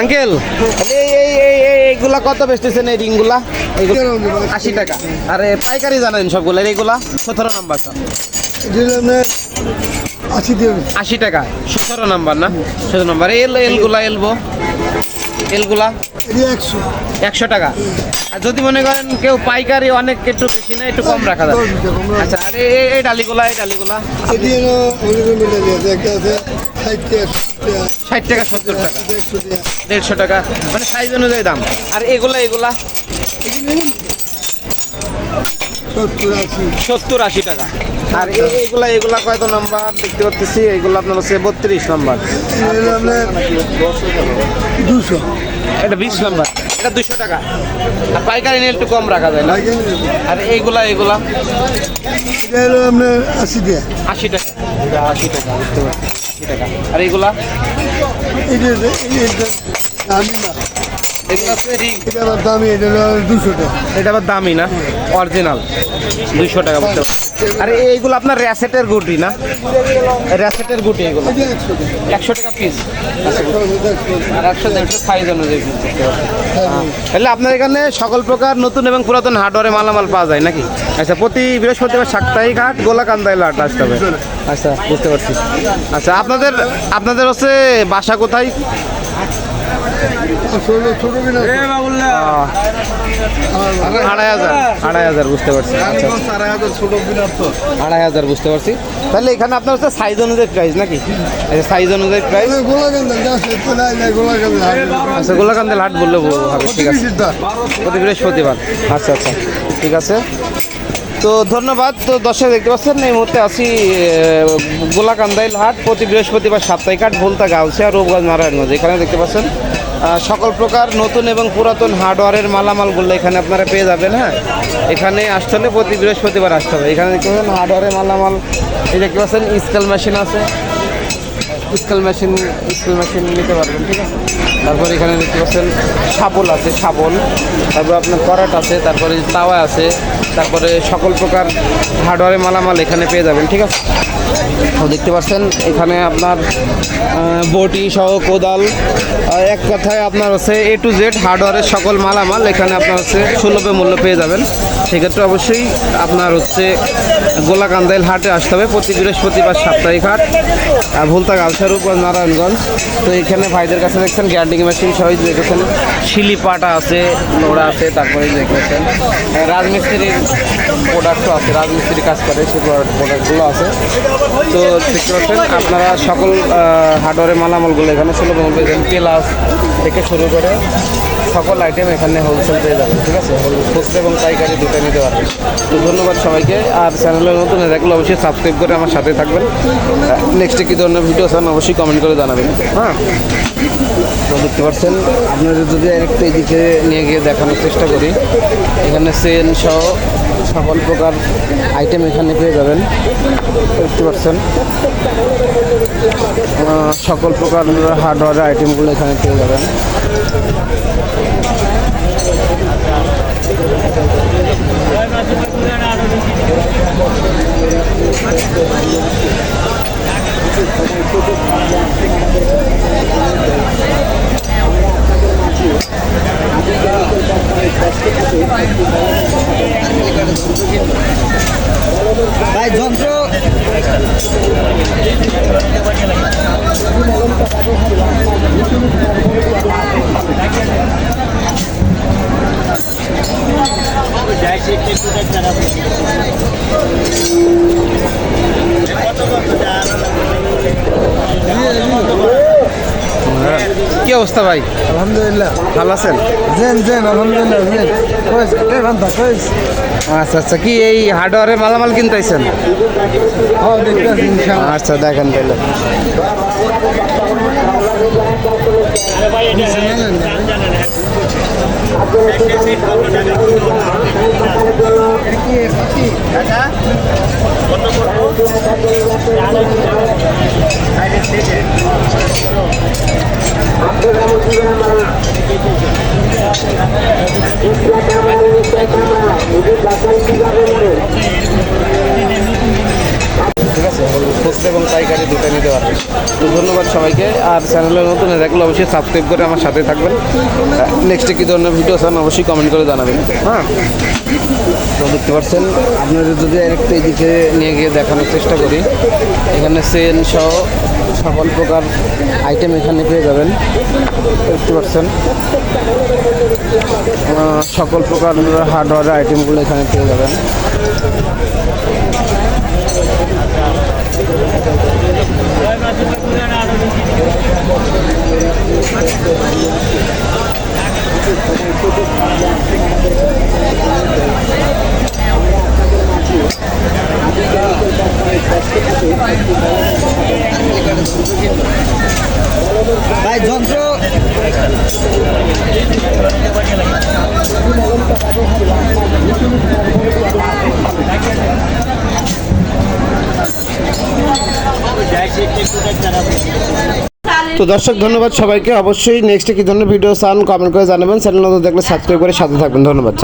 Uncle এই এই এই এই এইগুলা কত বেচতেছেন এই রিংগুলা? আশি টাকা। আরে পাইকারি জানেন সবগুলো এইগুলা সতেরো নাম্বার আশি আশি টাকা সতেরো নাম্বার না? সতেরো নাম্বার। এল এলগুলা এলবো? এলগুলা? একশো। একশো টাকা। আর যদি মনে করেন কেউ পাইকারি অনেক একটু বেশি না একটু কম রাখা যাবে। আচ্ছা আর এই ডালিগুলা এই ডালিগুলা? ষাট টাকা টাকা সত্তর টাকা দেড়শো টাকা মানে সাইজ অনুযায়ী দাম। আর এগুলা এগুলা? সত্তর আশি। টাকা। আর এই- এইগুলা এগুলা কয়তো নাম্বার দেখতে পাচ্ছি এইগুলো আপনার হচ্ছে বত্রিশ নাম্বার দুশো। এটা বিশ নাম্বার এটা দুশো টাকা। আর পাইকারি নিয়ে একটু কম রাখা যায় না? আর এইগুলা এগুলা? আপনার আশি টাকা। আশি টাকা। টাকা বুঝতে পারছি। আশি টাকা আর এইগুলা এটা আবার দামি এটা দুশো টাকা। এটা আবার দামি না? অরিজিনাল দুইশো টাকা বুঝতে আর এইগুলো আপনার র্যাসেটের গুটি না? র্যাসেটের গুটি এগুলো। একশো টাকা। পিস আর একশো দেড়শো সাইজ অনুযায়ী piece দেখতে পাচ্ছি। তাহলে আপনার এখানে সকল প্রকার নতুন এবং পুরাতন হার্ডওয়ারে মালামাল পাওয়া যায় নাকি? আচ্ছা প্রতি বৃহস্পতিবার সাপ্তাহিক হাট গোলাকান্দায় হাট আসতে হবে। আচ্ছা বুঝতে পারছি। আচ্ছা আপনাদের আপনাদের হচ্ছে বাসা কোথায়? আড়াই হাজার আড়াই হাজার বুঝতে পারছি। আচ্ছা আড়াই হাজার বুঝতে পারছি। তাহলে এখানে আপনার হচ্ছে সাইজ অনুযায়ী প্রাইস নাকি? আচ্ছা সাইজ অনুযায়ী প্রাইস আচ্ছা হাট বললে হবে ঠিক আছে। প্রতি বৃহস্পতিবার আচ্ছা আচ্ছা ঠিক আছে। তো ধন্যবাদ। তো দর্শক দেখতে পাচ্ছেন, এই মুহূর্তে আছি গোলাকান্দাইল হাট প্রতি বৃহস্পতিবার সাপ্তাহিক হাট, ভুলতা গাউসিয়া, রূপগঞ্জ, নারায়ণগঞ্জ। এখানে দেখতে পাচ্ছেন সকল প্রকার নতুন এবং পুরাতন হার্ডওয়ারের মালামালগুলো এখানে আপনারা পেয়ে যাবেন হ্যাঁ? এখানে আসতে হলে প্রতি বৃহস্পতিবার আসতে হবে। এখানে দেখতে পাচ্ছেন, হার্ডওয়ারের মালামাল, এই দেখতে পাচ্ছেন, স্কেল মেশিন আছে। স্কেল মেশিন স্কেল মেশিন নিতে পারবেন, ঠিক আছে? তারপর এখানে দেখতে পাচ্ছেন শাবল আছে, শাবল। তারপর আপনার করাট আছে, তারপরে তাওয়া আছে, তারপরে সকল প্রকার হার্ডওয়ারের মালামাল এখানে পেয়ে যাবেন, ঠিক আছে? তো দেখতে পাচ্ছেন, এখানে আপনার বটি সহ কোদাল এক কথায় আপনার হচ্ছে এ টু জেড হার্ডওয়ারের সকল মালামাল এখানে আপনার হচ্ছে সুলভে মূল্য পেয়ে যাবেন। সেক্ষেত্রে অবশ্যই আপনার হচ্ছে গোলাকান্দাইল হাটে আসতে হবে, প্রতি বৃহস্পতিবার সাপ্তাহিক হাট, আর ভুলতা গালসারুপ নারায়ণগঞ্জ। তো এখানে ভাইদের কাছে দেখছেন গ্যান্ডিং মেশিন সবই দেখেছেন। শিলি পাটা আছে নোড়া আছে তারপরে দেখেছেন। রাজমিস্ত্রির প্রোডাক্টও আছে রাজমিস্ত্রি কাজ করে সেই প্রোডাক্টগুলো আছে। তো দেখতে পাচ্ছেন আপনারা সকল হার্ডওয়ারের মালামালগুলো এখানে সুলভ মূল্যে পেলাস থেকে শুরু করে। সকল আইটেম এখানে হোলসেল পেয়ে যাবেন, ঠিক আছে? খুচরো এবং পাইকারি দুটো নিতে পারবেন। তো ধন্যবাদ সবাইকে, আর চ্যানেলে নতুন থাকলে অবশ্যই সাবস্ক্রাইব করে আমার সাথে থাকবেন। নেক্সটে কী ধরনের ভিডিও চান অবশ্যই কমেন্ট করে জানাবেন। হ্যাঁ? তো দেখতে পাচ্ছেন, আপনাদের যদি একটু এদিকে নিয়ে গিয়ে দেখানোর চেষ্টা করি, এখানে সেল সহ সকল প্রকার আইটেম এখানে পেয়ে যাবেন। দেখতে পাচ্ছেন সকল প্রকার হার্ডওয়ারের আইটেমগুলো এখানে পেয়ে যাবেন। ভাই যন্ত্র। অবস্থা ভাই? আলহামদুলিল্লাহ। ভালো আছেন? জেন জেন আলহামদুলিল্লাহ জেন। কইস কে ভান্তা কইস? আচ্ছা আচ্ছা কি এই হার্ডওয়ারের মালামাল কিনতেছেন হ্যাঁ দেখতেছি ইনশাআল্লাহ। আচ্ছা দেখেন তাইলে ঠিক আছে এবং পাইকারি দুটো নিতে পারবেন। তো ধন্যবাদ সবাইকে। আর চ্যানেলে নতুন দেখলে অবশ্যই সাবস্ক্রাইব করে আমার সাথে থাকবেন। নেক্সটে কী ধরনের ভিডিও চান অবশ্যই কমেন্ট করে জানাবেন। হ্যাঁ? তো দেখতে পাচ্ছেন, আপনাদের যদি আরেকটু এদিকে নিয়ে গিয়ে দেখানোর চেষ্টা করি। এখানে সেন সহ সকল প্রকার আইটেম এখানে পেয়ে যাবেন। দেখতে পাচ্ছেন। সকল প্রকার হার্ডওয়ার আইটেমগুলো এখানে পেয়ে যাবেন। ভাই তো দর্শক, ধন্যবাদ সবাইকে। অবশ্যই নেক্সটে কি ধরনের ভিডিও চান কমেন্ট করে জানাবেন। চ্যানেল দেখলে সাবস্ক্রাইব করে সাথে থাকবেন। ধন্যবাদ